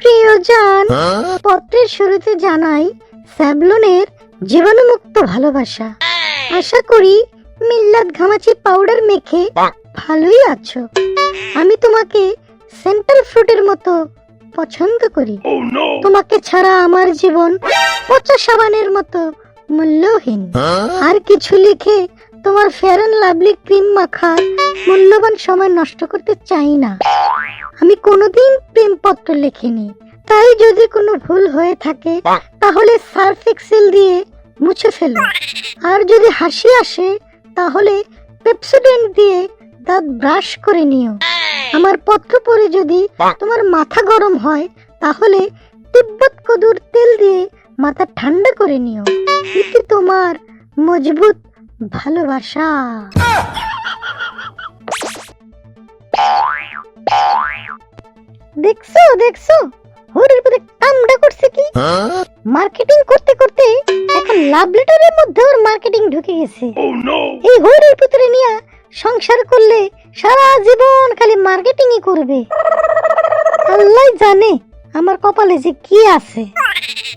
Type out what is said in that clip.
প্রিয়জন পত্রের শুরুতে জানাই স্যাবলনের জীবাণুমুক্ত ভালোবাসা। আশা করি মিল্লাত ঘামাচি পাউডার মেখে ভালোই আছো। আমি তোমাকে সেন্ট্রাল ফ্রুটের মতো পছন্দ করি। তোমাকে ছাড়া আমার জীবন পচা সাবানের মতো মূল্যহীন। আর কিছু লিখে তোমার ফেয়ার অ্যান্ড লাভলি ক্রিম মাখার মূল্যবান সময় নষ্ট করতে চাই না। আমি কোনোদিন প্রেমপত্র লিখিনি। তাই যদি কোনো ভুল হয়ে থাকে তাহলে সার্ফ এক্সেল দিয়ে মুছে ফেলো। আর যদি হাসি আসে তাহলে পেপসোডেন্ট দিয়ে দাঁত ব্রাশ করে নিও। আমার পত্র পড়ে যদি তোমার মাথা গরম হয় তাহলে তিব্বত কদুর তেল দিয়ে মাথা ঠান্ডা করে নিও। এতে তোমার মজবুত ভালোবাসা। দেখছ দেখছ? হরির প্রতি কামড়া করছে কি? মার্কেটিং করতে করতে এখন লাভ লেটারের মধ্যে ওর মার্কেটিং ঢুকে গেছে। এই হরির পুত্রে নিয়ে সংসার করলে সারা জীবন খালি মার্কেটিংই করবে। আল্লাহ জানে আমার কপালে যে কি আছে।